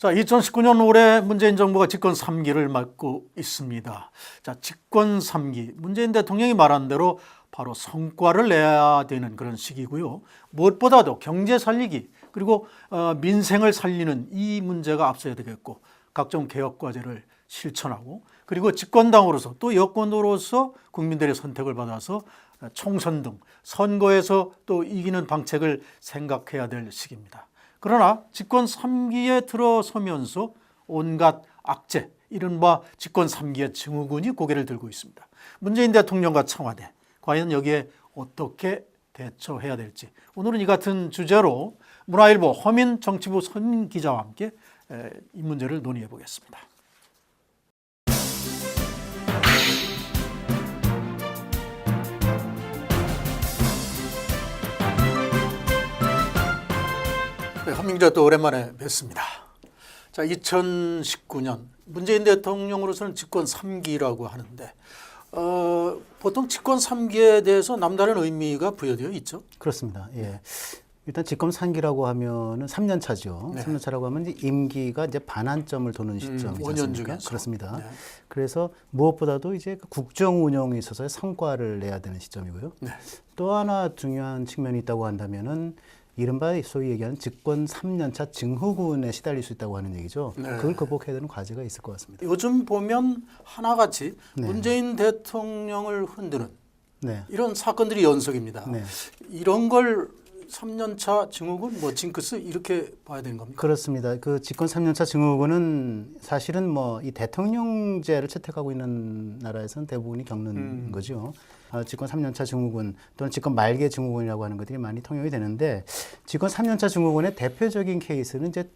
자, 2019년 올해 문재인 정부가 집권 3기를 맞고 있습니다. 자, 집권 3기. 문재인 대통령이 말한 대로 바로 성과를 내야 되는 그런 시기고요. 무엇보다도 경제 살리기 그리고 어, 민생을 살리는 이 문제가 앞서야 되겠고 각종 개혁 과제를 실천하고 그리고 집권당으로서 또 여권으로서 국민들의 선택을 받아서 총선 등 선거에서 또 이기는 방책을 생각해야 될 시기입니다. 그러나 집권 3기에 들어서면서 온갖 악재, 이른바 집권 3기의 증후군이 고개를 들고 있습니다. 문재인 대통령과 청와대, 과연 여기에 어떻게 대처해야 될지 오늘은 이 같은 주제로 문화일보 허민 정치부 선 기자와 함께 에, 이 문제를 논의해 보겠습니다. 네, 허민 기자 또 오랜만에 뵙습니다. 자, 2019년 문재인 대통령으로서는 집권 3기라고 하는데 어, 보통 집권 3기에 대해서 남다른 의미가 부여되어 있죠. 그렇습니다. 예. 일단 집권 3기라고 하면은 3년 차죠. 네. 3년 차라고 하면 이제 임기가 이제 반환점을 도는 시점이지 음, 5년 않습니까? 중에서. 그렇습니다. 네. 그래서 무엇보다도 이제 그 국정 운영에 있어서의 성과를 내야 되는 시점이고요. 네. 또 하나 중요한 측면이 있다고 한다면은 이른바 소위 얘기하는 집권 3년차 증후군에 시달릴 수 있다고 하는 얘기죠. 네. 그걸 극복해야 되는 과제가 있을 것 같습니다. 요즘 보면 하나같이 네. 문재인 대통령을 흔드는 네. 이런 사건들이 연속입니다. 네. 이런 걸 3년차 증후군, 뭐 징크스 이렇게 봐야 되는 겁니까? 그렇습니다. 그 집권 3년차 증후군은 사실은 뭐 이 대통령제를 채택하고 있는 나라에서는 대부분이 겪는 음. 거죠. 어, 집권 3년차 증후군 또는 집권 말기 증후군이라고 하는 것들이 많이 통용이 되는데 집권 3년차 증후군의 대표적인 케이스는 이제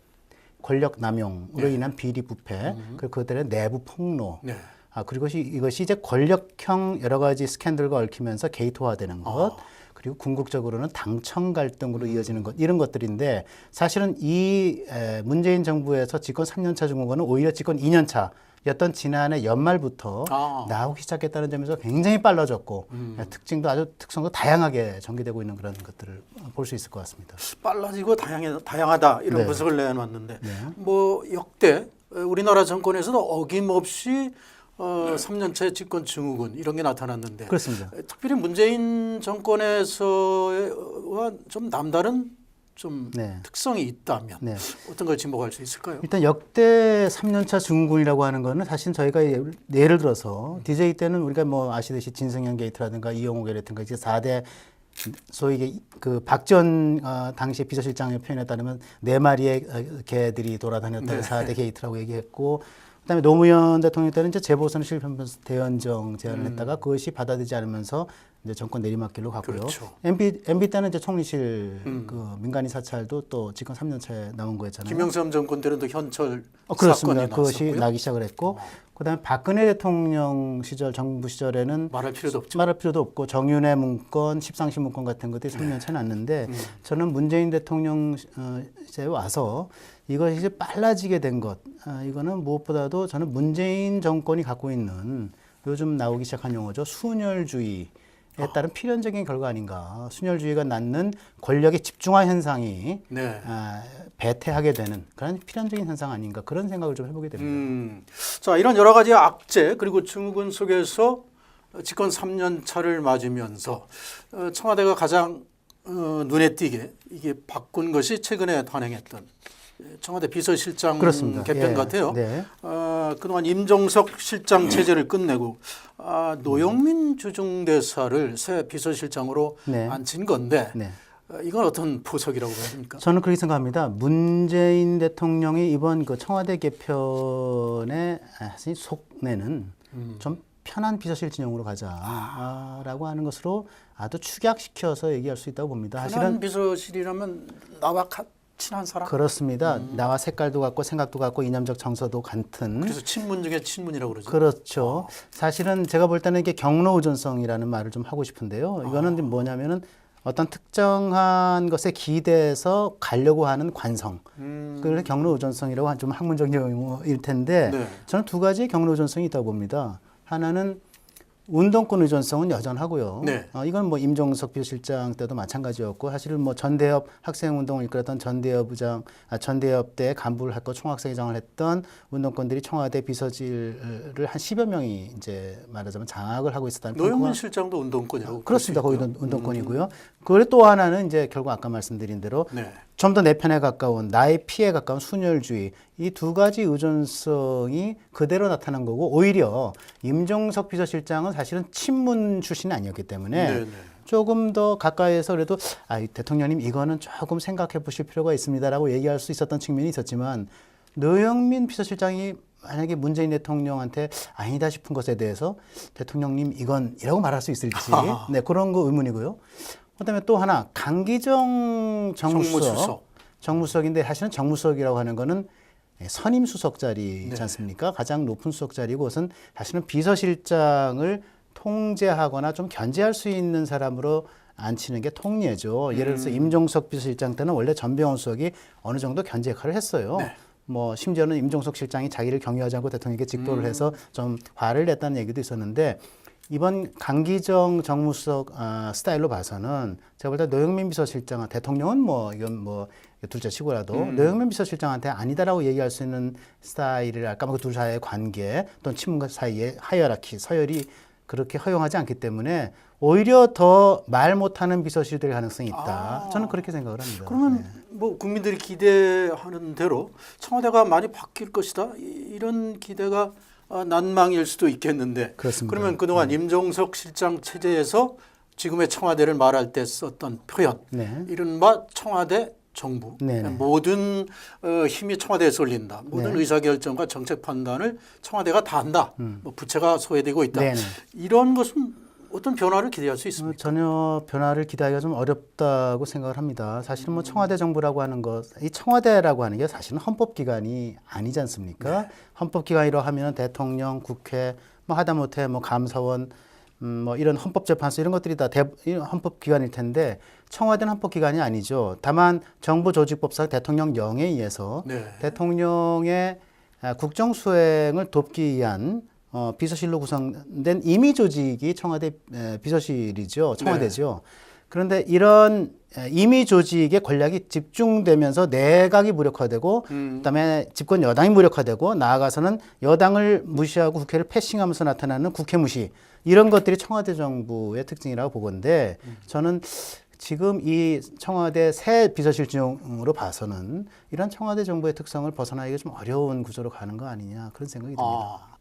권력 남용으로 네. 인한 비리 부패, 그리고 그들의 내부 폭로, 네. 아 그리고 이- 이것이 이제 권력형 여러 가지 스캔들과 얽히면서 게이트화되는 것, 아. 그리고 궁극적으로는 당청 갈등으로 이어지는 것 이런 것들인데 사실은 이 에, 문재인 정부에서 집권 3년차 증후군은 오히려 집권 2년차 였던 지난해 연말부터 아. 나오기 시작했다는 점에서 굉장히 빨라졌고 음. 에, 특징도 아주 특성도 다양하게 전개되고 있는 그런 것들을 볼 수 있을 것 같습니다. 빨라지고 다양해, 다양하다 이런 네. 분석을 내놨는데 네. 뭐 역대 우리나라 정권에서도 어김없이 어, 3년차의 집권 증후군 이런 게 나타났는데 그렇습니다. 특별히 문재인 정권에서와 좀 남다른 좀 네. 특성이 있다면 네. 어떤 걸 지목할 수 있을까요? 일단 역대 3년차 증후군이라고 하는 거는 사실 저희가 예- 예를 들어서 DJ 때는 우리가 뭐 아시듯이 진성현 게이트라든가 이용호 게이트라든가 이제 4대 소위 그 박전 어, 당시 비서실장의 표현에 따르면 네 마리의 어, 개들이 돌아다녔던 네. 4대 게이트라고 얘기했고 그다음에 노무현 대통령 때는 이제 재보선 실패하면서 대연정 제안을 했다가 그것이 받아들이지 않으면서 이제 정권 내리막길로 갔고요. 그렇죠. MB MB 때는 이제 총리실 음. 그 민간인 사찰도 또 집권 3년 차에 나온 거였잖아요. 김영삼 정권 때는 또 현철 어, 그렇습니다. 사건이 그것이 났었고요. 나기 시작을 했고, 그다음에 박근혜 대통령 시절 정부 시절에는 말할 필요도 없죠. 말할 필요도 없고 정윤회 문건, 십상시 문건 같은 것들이 네. 3년 차 났는데 음. 저는 문재인 대통령 어, 이제 와서 이것이 이제 빨라지게 된 것, 아, 이거는 무엇보다도 저는 문재인 정권이 갖고 있는 요즘 나오기 시작한 용어죠 순혈주의. 에 따른 필연적인 결과 아닌가. 순혈주의가 낳는 권력의 집중화 현상이 네. 아, 배태하게 되는 그런 필연적인 현상 아닌가 그런 생각을 좀 해보게 됩니다. 음, 자 이런 여러 가지 악재 그리고 증후군 속에서 집권 3년 차를 맞으면서 어, 청와대가 가장 어, 눈에 띄게 이게 바꾼 것이 최근에 단행했던 청와대 비서실장 그렇습니다. 개편 예, 같아요. 네. 어, 그동안 임종석 실장 체제를 끝내고 아, 노영민 주중대사를 새 비서실장으로 네. 앉힌 건데 네. 어, 이건 어떤 포석이라고 봐야 됩니까? 저는 그렇게 생각합니다. 문재인 대통령이 이번 그 청와대 사실 속내는 음. 좀 편한 비서실 진영으로 가자라고 하는 것으로 아주 축약시켜서 얘기할 수 있다고 봅니다. 편한 사실은 비서실이라면 나와 가, 친한 사람 그렇습니다. 나와 색깔도 같고 생각도 같고 이념적 정서도 같은 그래서 친문 중에 친문이라고 그러죠. 그렇죠. 사실은 제가 볼 때는 이게 경로 의존성이라는 말을 좀 하고 싶은데요. 이거는 뭐냐면은 어떤 특정한 것에 기대서 가려고 하는 관성. 음, 그래서 경로 의존성이라고 한 좀 학문적 용어일 텐데 네. 저는 두 가지의 경로 의존성이 있다고 봅니다. 하나는 운동권 의존성은 여전하고요. 네. 어, 이건 뭐 임종석 비서실장 때도 마찬가지였고 사실은 뭐 전대협 학생 운동을 이끌었던 전대협 부장, 아, 전대협 때 간부를 했고 총학생회장을 했던 운동권들이 청와대 비서실을 한 10여 명이 이제 말하자면 장악을 하고 있었다는 노영민 실장도 운동권이라고 볼 그렇습니다. 거기도 운동권이고요. 그리고 또 하나는 이제 결국 아까 말씀드린 대로 네. 좀더 내 편에 가까운 나의 피에 가까운 순혈주의 이 두 가지 의존성이 그대로 나타난 거고 오히려 임종석 비서실장은 사실은 친문 출신이 아니었기 때문에 네, 네. 조금 더 가까이에서 그래도 아, 이 대통령님 이거는 조금 생각해 보실 필요가 있습니다라고 얘기할 수 있었던 측면이 있었지만 노영민 비서실장이 만약에 문재인 대통령한테 아니다 싶은 것에 대해서 대통령님 이건 이라고 말할 수 있을지 네 그런 거 의문이고요. 그다음에 또 하나 강기정 정무수석 정무수석. 정무수석인데 사실은 정무수석이라고 하는 거는 예, 선임 수석 자리지 네. 않습니까? 가장 높은 수석 자리고 그것은 사실은 비서실장을 통제하거나 좀 견제할 수 있는 사람으로 앉히는 게 통례죠. 예를 들어서 음. 임종석 비서실장 때는 원래 전병헌 수석이 어느 정도 견제 역할을 했어요. 네. 뭐 심지어는 임종석 실장이 자기를 경유하지 않고 대통령에게 직도를 음. 해서 좀 화를 냈다는 얘기도 있었는데 이번 강기정 정무수석 아, 스타일로 봐서는 제가 볼 때 노영민 비서실장은 대통령은 뭐 이건 뭐 둘째 치고라도 음. 노영민 비서실장한테 아니다라고 얘기할 수 있는 스타일이랄까 뭐 그둘 사이의 관계 또는 친문과 사이의 하이어라키 서열이 그렇게 허용하지 않기 때문에 오히려 더 말 못하는 비서실될 가능성이 있다. 아. 저는 그렇게 생각을 합니다. 그러면 네. 뭐 국민들이 기대하는 대로 청와대가 많이 바뀔 것이다 이- 이런 기대가 아, 난망일 수도 있겠는데 그렇습니다. 음. 그러면 그동안 임종석 실장 체제에서 지금의 청와대를 말할 때 썼던 표현 네. 이른바 청와대 정부 네네. 모든 어, 힘이 청와대에 쏠린다 모든 네. 의사결정과 정책 판단을 청와대가 다 한다 뭐 부채가 소외되고 있다 음. 네네. 이런 것은 어떤 변화를 기대할 수 어, 있습니까? 전혀 변화를 기대하기가 좀 어렵다고 생각을 합니다. 사실은 뭐 청와대 정부라고 하는 것, 이 청와대라고 하는 게 사실은 헌법기관이 아니지 않습니까? 헌법기관이라고 하면 대통령, 국회, 뭐 하다못해 뭐 감사원, 음, 뭐 이런 헌법재판소 이런 것들이 다 대, 이 헌법기관일 텐데 청와대는 헌법기관이 아니죠. 다만 정부조직법상 대통령령에 의해서 네. 대통령의 아, 국정 수행을 돕기 위한 어, 비서실로 구성된 임의 조직이 청와대 에, 비서실이죠. 청와대죠. 그런데 이런 에, 임의 조직의 권력이 집중되면서 내각이 무력화되고 음. 그다음에 집권 여당이 무력화되고 나아가서는 여당을 무시하고 국회를 패싱하면서 나타나는 국회 무시 이런 것들이 청와대 정부의 특징이라고 보건데 저는 지금 이 청와대 새 비서실장으로 봐서는 이런 청와대 정부의 특성을 벗어나기가 좀 어려운 구조로 가는 거 아니냐 그런 생각이 듭니다. 아.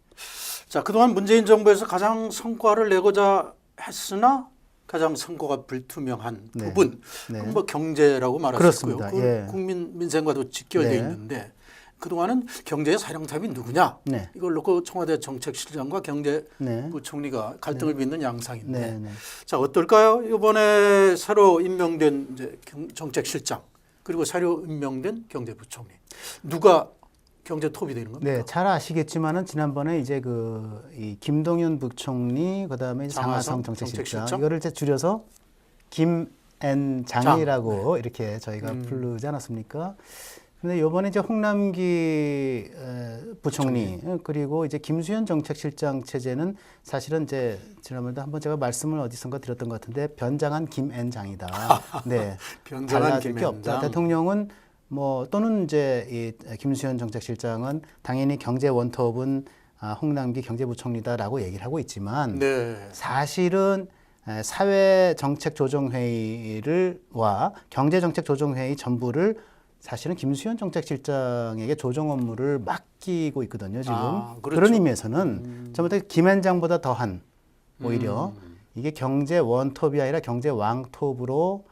자, 그동안 문재인 정부에서 가장 성과를 내고자 했으나 가장 성과가 불투명한 네. 부분, 네. 뭐 경제라고. 그렇습니다. 그 예. 국민 민생과도 직결되어 네. 있는데 그동안은 경제의 사령탑이 누구냐? 네. 이걸 놓고 청와대 정책실장과 경제부총리가 네. 갈등을 빚는 양상인데 네, 네. 자 어떨까요? 이번에 새로 임명된 이제 경- 정책실장 그리고 새로 임명된 경제부총리 누가 경제 톱이 되는 겁니까? 네, 잘 아시겠지만은 지난번에 이제 그 이 김동연 부총리 그다음에 장하성 정책실장? 이거를 이제 줄여서 김앤 장이라고 이렇게 저희가 음. 부르지 않았습니까? 근데 요번에 이제 홍남기 에, 부총리 어, 그리고 이제 김수현 정책실장 체제는 사실은 이제 지난번에도 한번 제가 말씀을 어디선가 드렸던 것 같은데 변장한 김앤 장이다. 네. 변장한 게 없다. 김앤장. 대통령은 뭐 또는 이제 이 김수현 정책실장은 당연히 경제 원톱은 아, 홍남기 경제부총리다라고 얘기를 하고 있지만 네. 사실은 에, 사회 정책 조정 회의를와 경제 정책 조정 회의 전부를 사실은 김수현 정책실장에게 조정 업무를 맡기고 있거든요. 지금 아, 그렇죠. 그런 의미에서는 저부터 김앤장보다 더한 오히려 음. 이게 경제 원톱이 아니라 경제 왕톱으로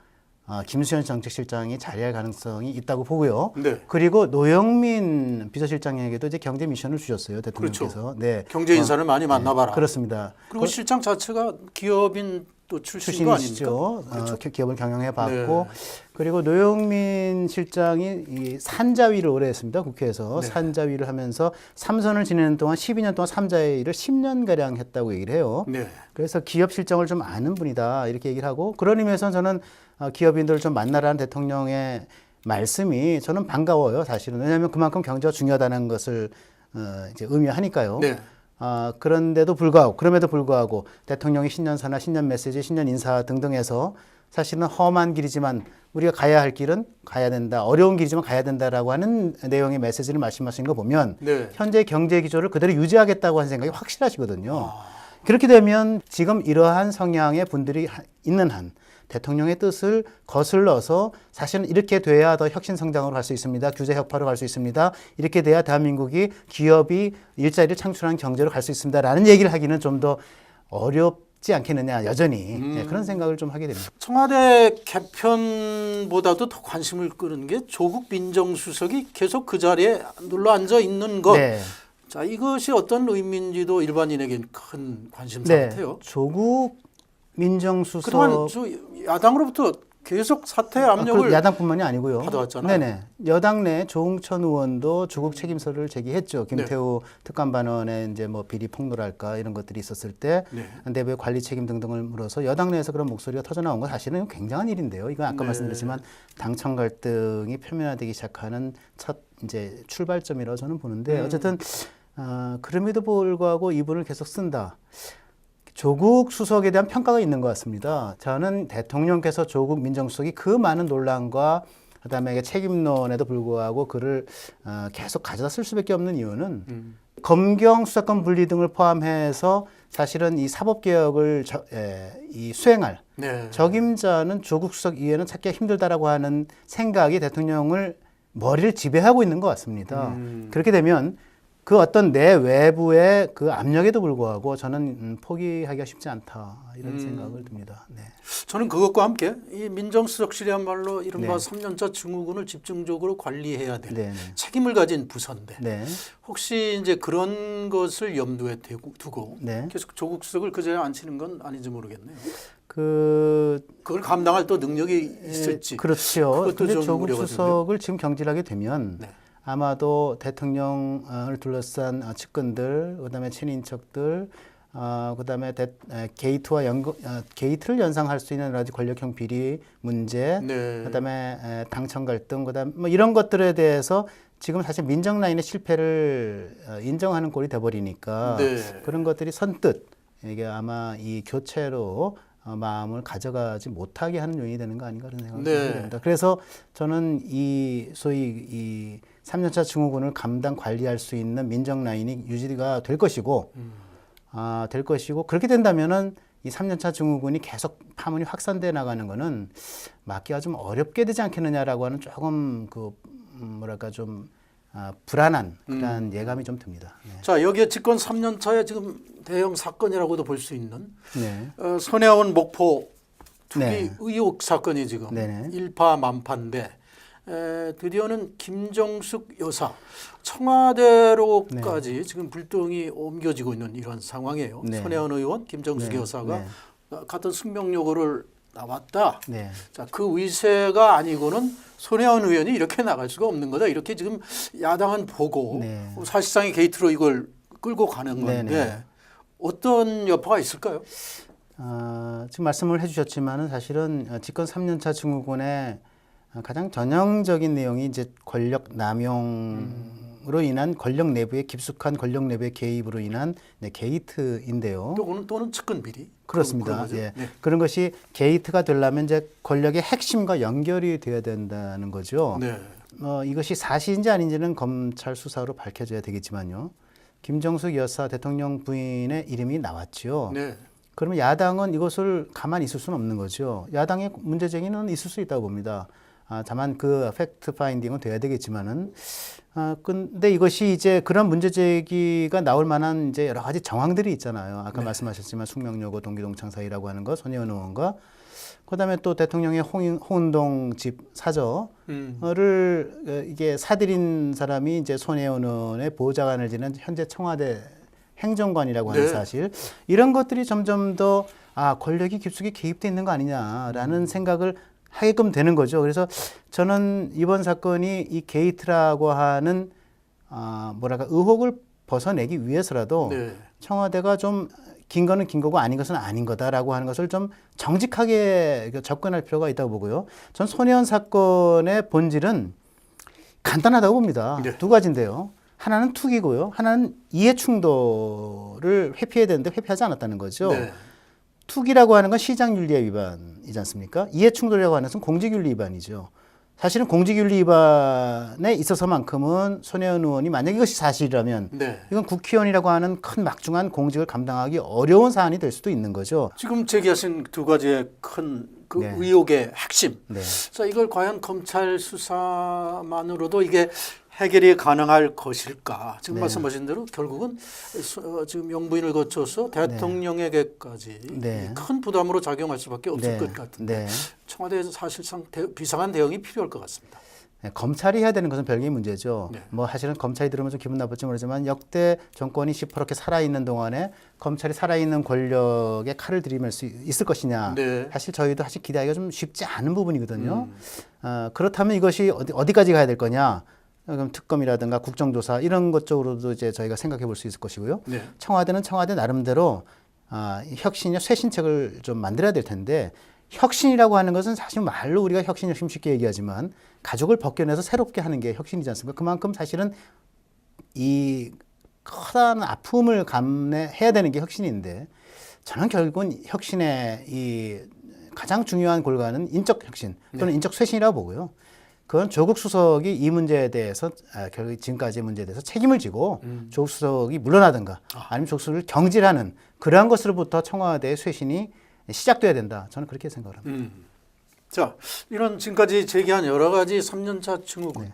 어, 김수현 정책실장이 자리할 가능성이 있다고 보고요. 네. 그리고 노영민 비서실장에게도 이제 경제 미션을 주셨어요 대통령께서. 네, 경제 인사를 많이 만나봐라. 그렇습니다. 그리고 실장 자체가 기업인 또 아닙니까? 출신이시죠. 그렇죠. 어, 기- 기업을 경영해 봤고 네. 그리고 노영민 실장이 이 산자위를 오래 했습니다. 국회에서 네. 산자위를 하면서 삼선을 지내는 동안 12년 동안 삼자위를 10년 가량 했다고 얘기를 해요. 네. 그래서 기업 실정을 좀 아는 분이다 이렇게 얘기를 하고 그런 의미에서 저는 어, 기업인들을 좀 만나라는 대통령의 말씀이 저는 반가워요 사실은 왜냐하면 그만큼 경제가 중요하다는 것을 어, 이제 의미하니까요. 네. 아, 그런데도 불구하고 그럼에도 불구하고 대통령의 신년 사나 신년 메시지, 신년 인사 등등에서 사실은 험한 길이지만 우리가 가야 할 길은 가야 된다. 어려운 길이지만 가야 된다라고 하는 내용의 메시지를 말씀하신 거 보면 네. 현재 경제 기조를 그대로 유지하겠다고 하는 생각이 확실하시거든요. 그렇게 되면 지금 이러한 성향의 분들이 하- 있는 한 대통령의 뜻을 거슬러서 사실은 이렇게 돼야 더 혁신 성장으로 갈 수 있습니다. 규제 혁파로 갈 수 있습니다. 이렇게 돼야 대한민국이 기업이 일자리를 창출하는 경제로 갈 수 있습니다라는 얘기를 하기는 좀 더 어렵 지 않겠느냐 여전히 네, 그런 생각을 좀 하게 됩니다. 청와대 개편보다도 더 관심을 끄는 게 조국 민정수석이 계속 그 자리에 눌러 앉아 있는 것. 네. 자, 이것이 어떤 의미인지도 일반인에겐 큰 관심사 네. 같아요. 조국 민정수석 그동안 저 야당으로부터 계속 사퇴 아, 압력을 그 야당뿐만이 아니고요. 받아왔잖아요. 네네. 여당 내 조응천 의원도 조국 책임서를 네. 제기했죠. 김태우 특감 반원의 이제 뭐 비리 폭로랄까 이런 것들이 있었을 때 네. 내부의 관리 책임 등등을 물어서 여당 내에서 그런 목소리가 터져 나온 건 사실은 굉장한 일인데요. 이건 아까 네. 말씀드렸지만 당청 갈등이 표면화되기 시작하는 첫 이제 출발점이라고 저는 보는데 음. 어쨌든 어, 그럼에도 불구하고 이분을 계속 쓴다. 조국 수석에 대한 평가가 있는 것 같습니다. 저는 대통령께서 조국 민정수석이 그 많은 논란과 그다음에 책임론에도 불구하고 그를 어, 계속 가져다 쓸 수밖에 없는 이유는 음. 검경 수사권 분리 등을 포함해서 사실은 이 사법 개혁을 저, 에, 이 수행할 네. 적임자는 조국 수석 이외에는 찾기가 힘들다라고 하는 생각이 대통령을 머리를 지배하고 있는 것 같습니다. 음. 그렇게 되면 그 어떤 내 외부의 그 압력에도 불구하고 저는 음, 포기하기가 쉽지 않다 이런 음. 생각을 듭니다. 네. 저는 그것과 함께 이 민정수석실이야말로 이른바 네. 삼 3년차 증후군을 집중적으로 관리해야 될 네, 네. 책임을 가진 부서인데 네. 혹시 이제 그런 것을 염두에 두고 네. 계속 조국 수석을 그 자리에 앉히는 건 아닌지 모르겠네요. 그 그걸 감당할 또 능력이 있을지. 그렇죠. 그것도 좀 조국 우려가 수석을 지금 경질하게 되면 네. 아마도 대통령을 둘러싼 어, 측근들, 그다음에 친인척들, 어, 그다음에 대, 에, 게이트와 연거, 어, 게이트를 연상할 수 있는 여러 가지 권력형 비리 문제, 네. 그다음에 에, 당청 갈등, 그다음 뭐 이런 것들에 대해서 지금 사실 민정 라인의 실패를 어, 인정하는 꼴이 돼버리니까 네. 그런 것들이 선뜻 이게 아마 이 교체로 어, 마음을 가져가지 못하게 하는 요인이 되는 거 아닌가 그런 생각을 네. 하게 됩니다. 그래서 저는 이 소위 이 3년차 증후군을 감당 관리할 수 있는 민정 라인이 유지가 될 것이고 음. 아, 될 것이고 그렇게 된다면은 이 3년차 증후군이 계속 파문이 확산돼 나가는 거는 막기가 좀 어렵게 되지 않겠느냐라고 하는 조금 그 음, 뭐랄까 좀 아, 불안한 그런 음. 예감이 좀 듭니다. 네. 자 여기에 집권 3년 차에 지금 대형 사건이라고도 볼 수 있는 네. 어, 손혜원 목포 투기 네. 의혹 사건이 지금 네네. 일파만파인데 에, 드디어는 김정숙 여사 청와대로까지 지금 불똥이 옮겨지고 있는 이런 상황이에요. 네. 손혜원 의원, 김정숙 네. 여사가 네. 어, 같은 숙명여고를 나왔다. 네. 자, 그 의세가 아니고는 손혜원 의원이 이렇게 나갈 수가 없는 거다. 이렇게 지금 야당은 보고 네. 사실상의 게이트로 이걸 끌고 가는 건데 네네. 어떤 여파가 있을까요? 아, 지금 말씀을 해주셨지만은 사실은 어, 집권 3년차 증후군의 어, 가장 전형적인 내용이 이제 권력 남용으로 인한 권력 내부의 깊숙한 권력 내부의 개입으로 인한 네, 게이트인데요. 또는 또는 측근 비리 그렇습니다. 그런. 예. 네. 그런 것이 게이트가 되려면 이제 권력의 핵심과 연결이 되어야 된다는 거죠. 네. 어, 이것이 사실인지 아닌지는 검찰 수사로 밝혀져야 되겠지만요. 김정숙 여사 대통령 부인의 이름이 나왔죠. 네. 그러면 야당은 이것을 가만히 있을 수는 없는 거죠. 야당의 문제 제기는 있을 수 있다고 봅니다. 아, 다만 그 팩트 파인딩은 돼야 되겠지만은 아, 근데 이것이 이제 그런 문제 제기가 나올 만한 이제 여러 가지 정황들이 있잖아요. 아까 네. 말씀하셨지만 숙명여고 동기동창 사이라고 하는 거 손혜원 의원과 그다음에 또 대통령의 홍, 홍은동 집 사저 음. 를 어, 이게 사들인 사람이 이제 손혜원 의원의 보좌관을 지낸 현재 청와대 행정관이라고 하는 네. 사실 이런 것들이 점점 더 아, 권력이 깊숙이 개입돼 있는 거 아니냐라는 생각을 하게끔 되는 거죠. 그래서 저는 이번 사건이 이 게이트라고 하는 아, 뭐랄까 의혹을 벗어내기 위해서라도 네. 청와대가 좀 긴 거는 긴 거고 아닌 것은 아닌 거다라고 하는 것을 좀 정직하게 접근할 필요가 있다고 보고요. 전 손혜원 사건의 본질은 간단하다고 봅니다. 네. 두 가지인데요. 하나는 투기고요. 하나는 이해 충돌을 회피해야 되는데 회피하지 않았다는 거죠. 네. 투기라고 하는 건 시장 윤리의 위반이지 않습니까? 이해 충돌이라고 하는 것은 공직 윤리 위반이죠. 사실은 공직 윤리 위반에 있어서만큼은 손혜원 의원이 만약 이것이 사실이라면 네. 이건 국회의원이라고 하는 큰 막중한 공직을 감당하기 어려운 사안이 될 수도 있는 거죠. 지금 제기하신 두 가지의 큰 그 네. 의혹의 핵심. 네. 자, 이걸 과연 검찰 수사만으로도 이게 해결이 가능할 것일까? 지금 네. 말씀하신 대로 결국은 수- 어, 지금 영부인을 거쳐서 대통령에게까지 네. 큰 부담으로 작용할 수밖에 없을 네. 것 같은데 네. 청와대에서 사실상 대- 비상한 대응이 필요할 것 같습니다. 네, 검찰이 해야 되는 것은 별개의 문제죠. 네. 뭐 사실은 검찰이 들으면 좀 기분 나쁠지 모르지만 역대 정권이 시퍼렇게 살아있는 동안에 검찰이 살아있는 권력에 칼을 들이밀 수 있을 것이냐. 네. 사실 저희도 사실 기대하기가 좀 쉽지 않은 부분이거든요. 음. 어, 그렇다면 이것이 어디, 어디까지 가야 될 거냐. 그럼 특검이라든가 국정조사 이런 것 쪽으로도 이제 저희가 생각해 볼 수 있을 것이고요. 네. 청와대는 청와대 나름대로 아, 혁신이나 쇄신책을 좀 만들어야 될 텐데 혁신이라고 하는 것은 사실 말로 우리가 혁신 혁신 쉽게 얘기하지만 가족을 벗겨내서 새롭게 하는 게 혁신이지 않습니까? 그만큼 사실은 이 커다란 아픔을 감내해야 되는 게 혁신인데 저는 결국은 혁신의 이 가장 중요한 골간은 인적 혁신 또는 인적 쇄신이라고 보고요. 그건 조국 수석이 이 문제에 대해서 아, 결국 지금까지의 문제에 대해서 책임을 지고 조국 수석이 물러나든가 아니면 조국 수석을 경질하는 그러한 것으로부터 청와대의 쇄신이 시작돼야 된다. 저는 그렇게 생각을 합니다. 음. 자, 이런 지금까지 제기한 여러 가지 3년차 증후군.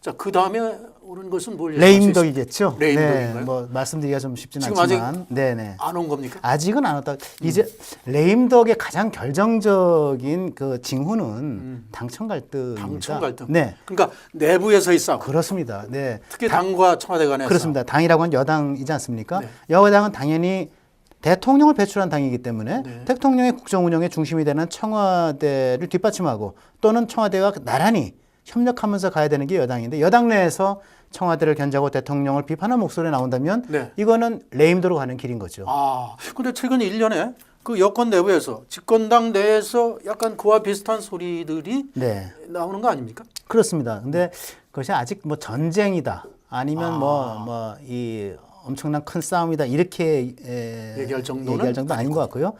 자, 그 다음에 오는 것은 뭘? 레임덕이겠죠. 레임덕인가요? 네, 뭐 말씀드리기가 좀 쉽지는 지금 아직 않지만, 네네. 안 온 겁니까? 아직은 안 왔다. 이제 레임덕의 가장 결정적인 그 징후는 당청 갈등입니다. 음. 당청 갈등. 네, 그러니까 내부에서의 싸움. 그렇습니다. 네, 특히 당 과 청와대 간의 그렇습니다. 당이라고 하는 여당이지 않습니까? 네. 여당은 당연히 대통령을 배출한 당이기 때문에 네. 대통령의 국정 운영의 중심이 되는 청와대를 뒷받침하고 또는 청와대와 나란히 협력하면서 가야 되는 게 여당인데 여당 내에서 청와대를 견제하고 대통령을 비판하는 목소리 나온다면 네. 이거는 레임도로 가는 길인 거죠. 아, 근데 최근 1년에 그 여권 내부에서 집권당 내에서 약간 그와 비슷한 소리들이 네. 나오는 거 아닙니까? 그렇습니다. 근데 그것이 아직 뭐 전쟁이다 아니면 뭐뭐이 엄청난 큰 싸움이다 이렇게 에, 얘기할 정도는 얘기할 정도 아닌 것 같고요.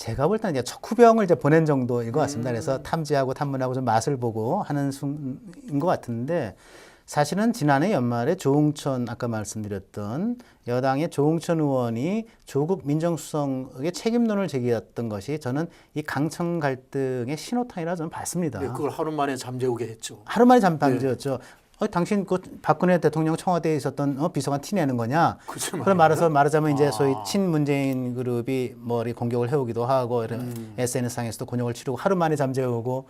제가 볼 때는 이제 척후병을 이제 보낸 정도인 것 같습니다. 그래서 탐지하고 탐문하고 좀 맛을 보고 하는 순인 것 같은데 사실은 지난해 연말에 조응천 아까 말씀드렸던 여당의 조응천 의원이 조국 민정수석의 책임론을 제기했던 것이 저는 이 강청 갈등의 신호탄이라 저는 봤습니다. 네, 그걸 하루 만에 잠재우게 했죠. 하루 만에 잠방지였죠. 어, 당신 그 박근혜 대통령 청와대에 있었던 어, 비서관 티내는 거냐? 그치 그럼 말해서 말하자면 이제 아. 소위 친문재인 그룹이 뭐 이렇게 공격을 해오기도 하고 이런 음. SNS상에서도 곤욕을 치르고 하루 만에 잠재우고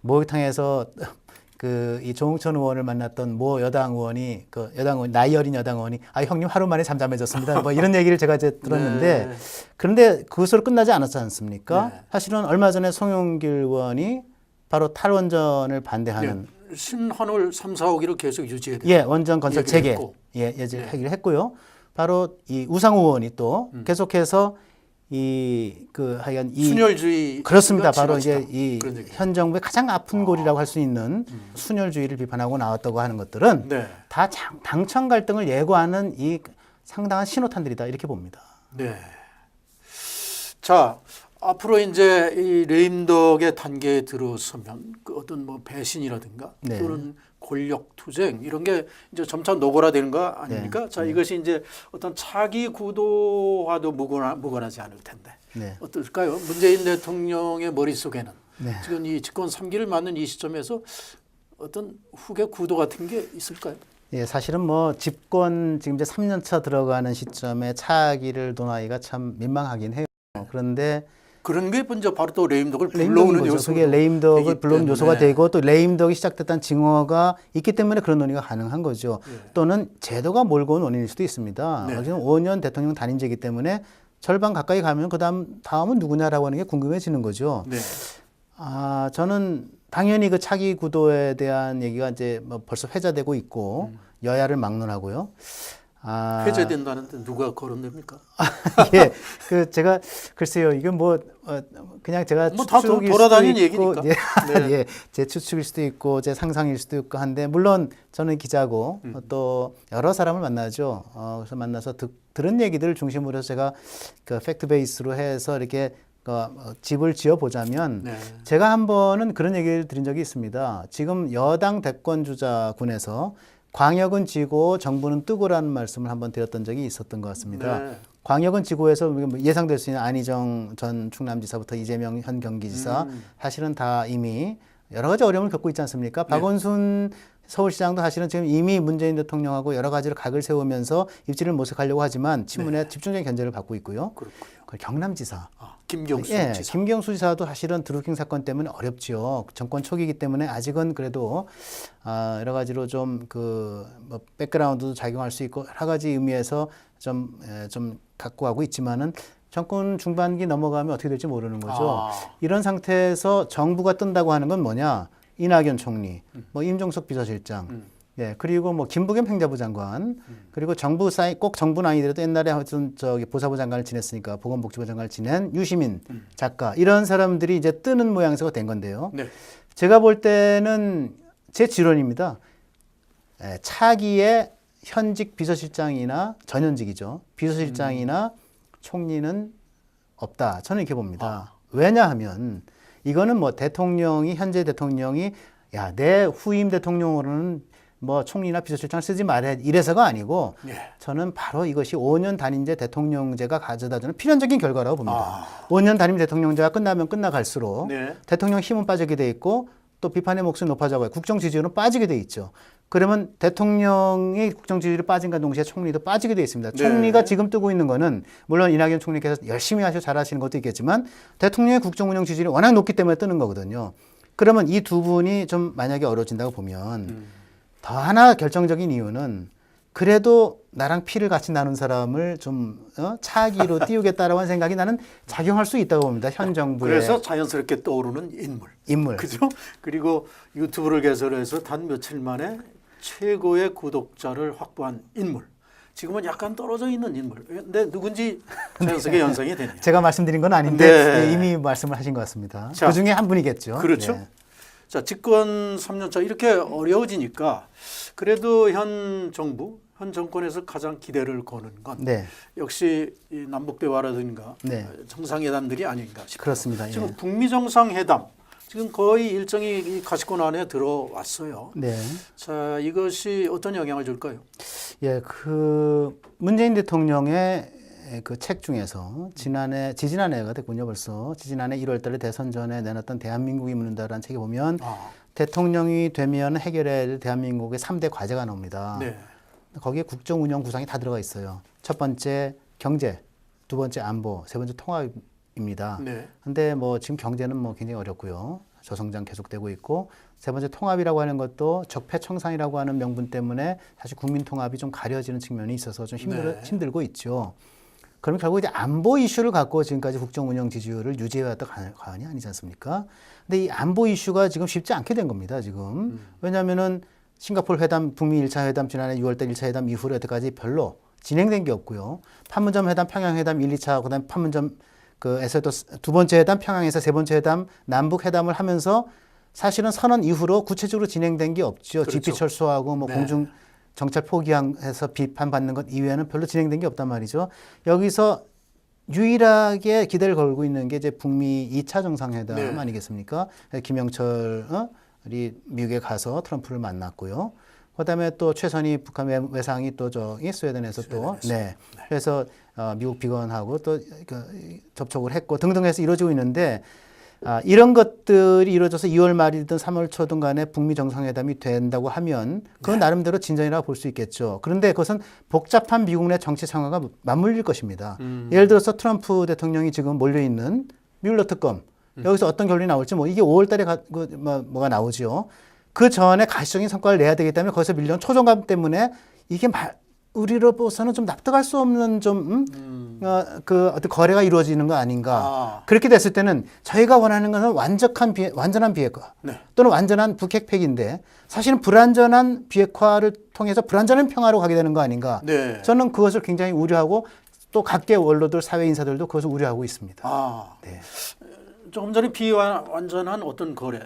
목욕탕에서 그 이 조홍천 의원을 만났던 모 여당 의원이 그 여당 의원 나이 어린 여당 의원이 아 형님 하루 만에 잠잠해졌습니다. 뭐 이런 얘기를 제가 이제 들었는데 네. 그런데 그것으로 끝나지 않았지 않습니까? 네. 사실은 얼마 전에 송영길 의원이 바로 탈원전을 반대하는 네. 신환월 3, 4, 5기를 계속 유지해야 돼요. 예, 원전 건설 얘기를 재개 했고. 예, 예제 하기로 했고요. 바로 이 우상호 의원이 또 음. 계속해서 이 그 하여간 이 순혈주의 그렇습니다. 바로 이제 이. 현 정부의 가장 아픈 골이라고 할 수 있는 순혈주의를 비판하고 나왔다고 하는 것들은 네. 다 장- 당청 갈등을 예고하는 이 상당한 신호탄들이다 이렇게 봅니다. 네. 자, 앞으로 이제 이 레임덕의 단계에 들어서면 그 어떤 뭐 배신이라든가 네. 또는 권력 투쟁 이런 게 이제 점차 노골화되는 거 아닙니까? 네. 자, 이것이 이제 어떤 차기 구도와도 무관하, 무관하지 않을 텐데 네. 어떨까요? 문재인 대통령의 머릿속에는 네. 지금 이 집권 3기를 맞는 이 시점에서 어떤 후계 구도 같은 게 있을까요? 예, 사실은 뭐 집권 지금 이제 3년 차 들어가는 시점에 차기를 논하기가 참 민망하긴 해요. 그런데 그런 게 먼저 바로 또 레임덕을 불러오는. 요소가 그게 레임덕을 불러오는. 요소가 되고 또 레임덕이 시작됐다는 증거가 있기 때문에 그런 논의가 가능한 거죠. 예. 또는 제도가 몰고 온 원인일 수도 있습니다. 네. 어쨌든 5년 대통령 단임제이기 때문에 절반 가까이 가면 그다음 다음은 누구냐라고 하는 게 궁금해지는 거죠. 네. 아, 저는 당연히 그 차기 구도에 대한 얘기가 이제 뭐 벌써 회자되고 있고 여야를 막론하고요. 아, 해제된다는데 누가 거론됩니까? 예, 그 제가 글쎄요, 이건 뭐 어, 그냥 제가 뭐다 돌아다니는 있고, 얘기니까. 예, 네. 예, 제 추측일 수도 있고 제 상상일 수도 있고 한데 물론 저는 기자고 음. 어, 또 여러 사람을 만나죠. 어, 그래서 만나서 듣, 들은 얘기들을 중심으로 제가 그 팩트 베이스로 해서 이렇게 그, 어, 집을 지어 보자면 네. 제가 한 번은 그런 얘기를 드린 적이 있습니다. 지금 여당 대권 주자군에서 광역은 지고 정부는 뜨고라는 말씀을 한번 드렸던 적이 있었던 것 같습니다. 네. 광역은 지고에서 뭐 예상될 수 있는 안희정 전 충남지사부터 이재명 현 경기지사 음. 사실은 다 이미 여러 가지 어려움을 겪고 있지 않습니까? 네. 박원순 서울시장도 사실은 지금 이미 문재인 대통령하고 여러 가지로 각을 세우면서 입지를 모색하려고 하지만 친문의 집중적인 견제를 받고 있고요. 그렇군요. 경남지사 아, 김경수 예, 지사. 김경수 지사도 사실은 드루킹 사건 때문에 어렵지요. 정권 초기이기 때문에 아직은 그래도 아, 여러 가지로 좀그뭐 백그라운드도 작용할 수 있고 여러 가지 의미에서 좀, 에, 좀 갖고 가고 있지만은 정권 중반기 넘어가면 어떻게 될지 모르는 거죠. 아. 이런 상태에서 정부가 뜬다고 하는 건 뭐냐? 이낙연 총리, 뭐 임종석 비서실장, 음. 예, 그리고 뭐 김부겸 행자부 장관, 그리고 정부 사이 꼭 정부는 아니더라도 옛날에 하여튼 저기 보사부 장관을 지냈으니까 보건복지부 장관을 지낸 유시민 작가 이런 사람들이 이제 뜨는 모양새가 된 건데요. 네. 제가 볼 때는 제 지론입니다. 예, 차기의 현직 비서실장이나 전현직이죠. 비서실장이나 총리는 없다. 저는 이렇게 봅니다. 왜냐하면 이거는 뭐 대통령이 현재 대통령이 야 내 후임 대통령으로는 뭐 총리나 비서실장 쓰지 말아야 이래서가 아니고 예. 저는 바로 이것이 5년 단임제 대통령제가 가져다주는 필연적인 결과라고 봅니다. 아. 5년 단임 대통령제가 끝나면 끝나갈수록 네. 대통령 힘은 빠지게 돼 있고 또 비판의 몫은 높아져가요. 국정 지지율은 빠지게 돼 있죠. 그러면 대통령이 국정 지지율이 빠진과 동시에 총리도 빠지게 돼 있습니다. 네. 총리가 지금 뜨고 있는 거는 물론 이낙연 총리께서 열심히 하시고 잘하시는 것도 있겠지만 대통령의 국정 운영 지지율이 워낙 높기 때문에 뜨는 거거든요. 그러면 이 두 분이 좀 만약에 어려진다고 보면 음. 더 하나 결정적인 이유는 그래도 나랑 피를 같이 나눈 사람을 좀 어? 차기로 띄우겠다라고 하는 생각이 나는 작용할 수 있다고 봅니다. 현 정부의 그래서 자연스럽게 떠오르는 인물. 인물. 그죠? 그리고 유튜브를 개설해서 단 며칠 만에 최고의 구독자를 확보한 인물. 지금은 약간 떨어져 있는 인물. 근데 누군지 자연스럽게 연상이 되네요. 제가 말씀드린 건 아닌데 네. 예, 이미 말씀을 하신 것 같습니다. 자, 그 중에 한 분이겠죠. 그렇죠. 예. 자, 집권 3년차 이렇게 어려워지니까 그래도 현 정부, 현 정권에서 가장 기대를 거는 건 네, 역시 이 남북 대화라든가 네. 정상회담들이 아닌가 싶어요. 그렇습니다. 예. 지금 북미 정상회담 지금 거의 일정이 이 가시권 안에 들어왔어요. 네. 자, 이것이 어떤 영향을 줄까요? 예, 그 문재인 대통령의 그 책 중에서 지난해 지지난해가 됐군요 벌써 지지난해 1월달에 대선 전에 내놨던 대한민국이 묻는다라는 책에 보면 아, 대통령이 되면 해결해야 될 대한민국의 3대 과제가 나옵니다. 네. 거기에 국정 운영 구상이 다 들어가 있어요. 첫 번째 경제, 두 번째 안보, 세 번째 통합입니다. 네. 근데 뭐 지금 경제는 뭐 굉장히 어렵고요. 저성장 계속되고 있고 세 번째 통합이라고 하는 것도 적폐청산이라고 하는 명분 때문에 사실 국민 통합이 좀 가려지는 측면이 있어서 좀 힘들, 네. 힘들고 있죠. 그러면 결국 이제 안보 이슈를 갖고 지금까지 국정 운영 지지율을 유지해왔던 가- 과언이 아니지 않습니까? 근데 이 안보 이슈가 지금 쉽지 않게 된 겁니다, 지금. 왜냐하면은 싱가포르 회담, 북미 1차 회담 지난해 6월달 1차 회담 이후로 여태까지 별로 진행된 게 없고요. 판문점 회담, 평양 회담 1, 2차, 그다음에 판문점 그에서도 두 번째 회담, 평양에서 세 번째 회담, 남북 회담을 하면서 사실은 선언 이후로 구체적으로 진행된 게 없죠. 그렇죠. GP 철수하고 뭐 네. 공중 정찰 포기해서 비판받는 것 이외에는 별로 진행된 게 없단 말이죠. 여기서 유일하게 기대를 걸고 있는 게 이제 북미 2차 정상회담 네. 아니겠습니까? 김영철이 미국에 가서 트럼프를 만났고요. 그다음에 또 최선희 북한 외- 외상이 또 저기 스웨덴에서 또 스웨덴에서. 네. 그래서 어, 미국 비건하고 또 그, 접촉을 했고 등등 해서 이루어지고 있는데 아, 이런 것들이 이루어져서 2월 말이든 3월 초든 간에 북미 정상회담이 된다고 하면 그건 나름대로 진전이라고 볼 수 있겠죠. 그런데 그것은 복잡한 미국 내 정치 상황과 맞물릴 것입니다. 음. 예를 들어서 트럼프 대통령이 지금 몰려있는 뮬러 특검 여기서 어떤 결론이 나올지 뭐 이게 5월 달에 가, 그, 뭐, 뭐가 나오죠. 그 전에 가시적인 성과를 내야 되기 때문에 거기서 밀려온 초정감 때문에 이게 말, 우리로서는 좀 납득할 수 없는 좀 음? 어, 그 어떤 거래가 이루어지는 거 아닌가. 아. 그렇게 됐을 때는 저희가 원하는 것은 완전한 비핵, 완전한 비핵화 네. 또는 완전한 북핵팩인데 사실은 불완전한 비핵화를 통해서 불완전한 평화로 가게 되는 거 아닌가. 네. 저는 그것을 굉장히 우려하고 또 각계 원로들 사회 인사들도 그것을 우려하고 있습니다. 아, 네. 조금 전에 비완전한 어떤 거래.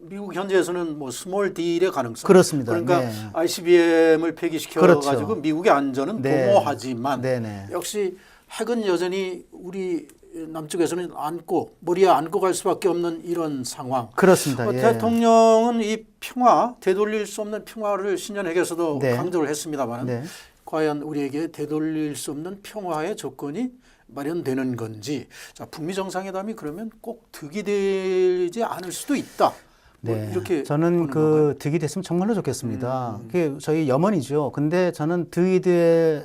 미국 현지에서는 뭐 스몰 딜의 가능성. 그렇습니다. 그러니까 네. ICBM을 폐기시켜 그렇죠. 가지고 미국의 안전은 네. 도모하지만 네네. 역시 핵은 여전히 우리 남쪽에서는 안고 머리에 안고 갈 수밖에 없는 이런 상황. 그렇습니다. 어, 예. 대통령은 이 평화, 되돌릴 수 없는 평화를 신년회에서도 네. 강조를 했습니다만 네. 과연 우리에게 되돌릴 수 없는 평화의 조건이 마련되는 건지 자 북미 정상회담이 그러면 꼭 득이 되지 않을 수도 있다. 뭐 네. 이렇게 저는 그 건가요? 음. 득이 됐으면 정말로 좋겠습니다. 그게 저희 염원이죠. 근데 저는 득이 되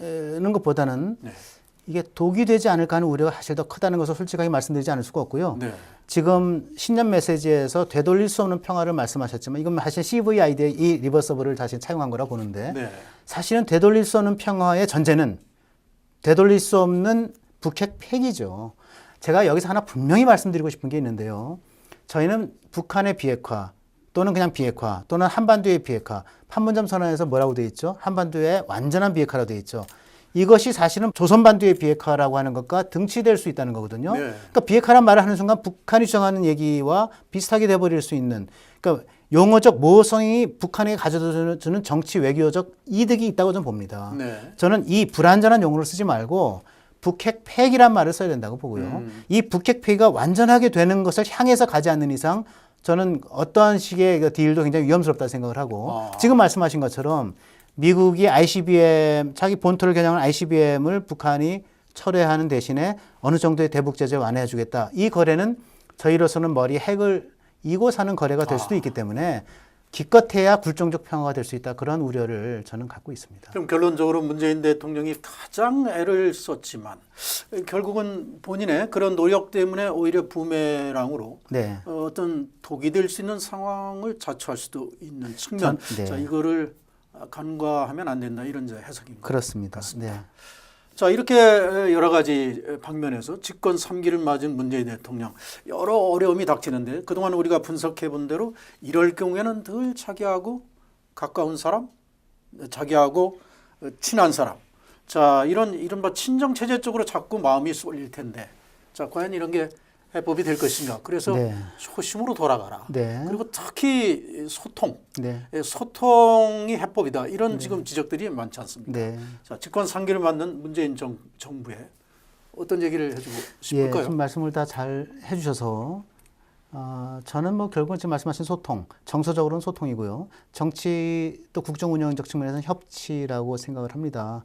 는 것보다는 네. 이게 독이 되지 않을까 하는 우려가 사실 더 크다는 것을 솔직하게 말씀드리지 않을 수가 없고요. 네. 지금 신년 메시지에서 되돌릴 수 없는 평화를 말씀하셨지만 이건 사실 CVID의 이 리버서블을 다시 차용한 거라 보는데 네. 사실은 되돌릴 수 없는 평화의 전제는 되돌릴 수 없는 북핵 폐기죠. 제가 여기서 하나 분명히 말씀드리고 싶은 게 있는데요. 저희는 북한의 비핵화 또는 그냥 비핵화 또는 한반도의 비핵화 판문점 선언에서 뭐라고 돼 있죠? 한반도의 완전한 비핵화라고 돼 있죠. 이것이 사실은 조선반도의 비핵화라고 하는 것과 등치될 수 있다는 거거든요. 네. 그러니까 비핵화란 말을 하는 순간 북한이 주장하는 얘기와 비슷하게 돼버릴 수 있는 그러니까 용어적 모성이 북한에게 가져다 주는 정치 외교적 이득이 있다고 저는 봅니다. 네. 저는 이 불완전한 용어를 쓰지 말고 북핵 폐기란 말을 써야 된다고 보고요. 음. 이 북핵 폐기가 완전하게 되는 것을 향해서 가지 않는 이상 저는 어떠한 식의 그 딜도 굉장히 위험스럽다 생각을 하고 아. 지금 말씀하신 것처럼 미국이 ICBM 자기 본토를 겨냥한 ICBM을 북한이 철회하는 대신에 어느 정도의 대북 제재 완화해 주겠다. 이 거래는 저희로서는 머리 핵을 이고 사는 거래가 될 수도 있기 때문에 기껏해야 굴종적 평화가 될 수 있다. 그런 우려를 저는 갖고 있습니다. 그럼 결론적으로 문재인 대통령이 가장 애를 썼지만 결국은 본인의 그런 노력 때문에 오히려 부메랑으로 네. 어, 어떤 독이 될 수 있는 상황을 자초할 수도 있는 측면. 전- 네. 자 이거를 간과하면 안 된다 이런 해석입니다. 그렇습니다. 네. 자 이렇게 여러 가지 방면에서 집권 3기를 맞은 문재인 대통령. 여러 어려움이 닥치는데 그동안 우리가 분석해 본 대로 이럴 경우에는 늘 자기하고 가까운 사람, 자기하고 친한 사람, 자 이런 이른바 친정 체제 쪽으로 자꾸 마음이 쏠릴 텐데. 자 과연 이런 게 해법이 될 것인가? 그래서 네. 초심으로 돌아가라. 네. 그리고 특히 소통, 네. 소통이 해법이다 이런 지금 지적들이 많지 않습니까? 네. 자, 집권 상기를 맡는 문재인 정, 정부에 어떤 얘기를 해주고 예, 싶을까요? 지금 말씀을 다 잘 해주셔서 어, 저는 뭐 결국은 지금 말씀하신 소통, 정서적으로는 소통이고요. 정치 또 국정 운영적 측면에서는 협치라고 생각을 합니다.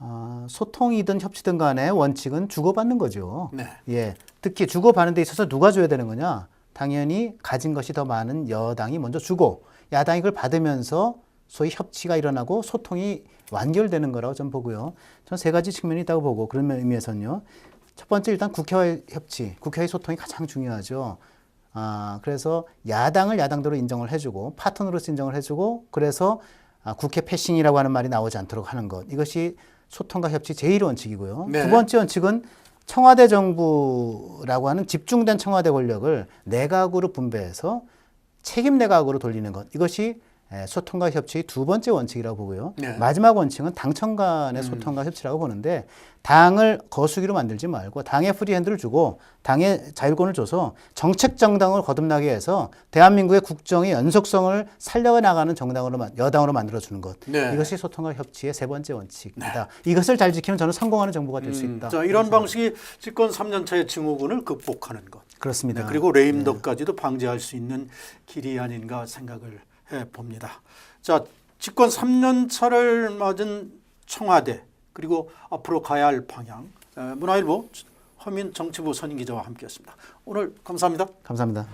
어, 소통이든 협치든 간에 원칙은 주고받는 거죠. 네. 예, 특히 주고받는 데 있어서 누가 줘야 되는 거냐? 당연히 가진 것이 더 많은 여당이 먼저 주고 야당이 그걸 받으면서 소위 협치가 일어나고 소통이 완결되는 거라고 저는 보고요. 저는 세 가지 측면이 있다고 보고 그런 의미에서는요. 첫 번째 일단 국회와의 협치, 국회의 소통이 가장 중요하죠. 아, 그래서 야당을 야당대로 인정을 해주고 파트너로서 인정을 해주고 그래서 아, 국회 패싱이라고 하는 말이 나오지 않도록 하는 것 이것이 소통과 협치 제일 원칙이고요. 네. 두 번째 원칙은 청와대 정부라고 하는 집중된 청와대 권력을 내각으로 분배해서 책임 내각으로 돌리는 것 이것이 에, 소통과 협치의 두 번째 원칙이라고 보고요. 네. 마지막 원칙은 당청 간의 소통과 협치라고 보는데 당을 거수기로 만들지 말고 당에 프리핸드를 주고 당에 자율권을 줘서 정책 정당을 거듭나게 해서 대한민국의 국정의 연속성을 살려 나가는 정당으로 만- 여당으로 만들어 주는 것. 네. 이것이 소통과 협치의 세 번째 원칙입니다. 이것을 잘 지키면 저는 성공하는 정부가 될수 음, 있다. 자, 이런 방식이 집권 3년차의 증후군을 극복하는 것. 그렇습니다. 네, 그리고 레임덕까지도 방지할 수 있는 길이 아닌가 생각을 해 봅니다. 자, 집권 3년 차를 맞은 청와대 그리고 앞으로 가야 할 방향 에, 문화일보 허민 정치부 선임 기자와 함께했습니다. 오늘 감사합니다. 감사합니다.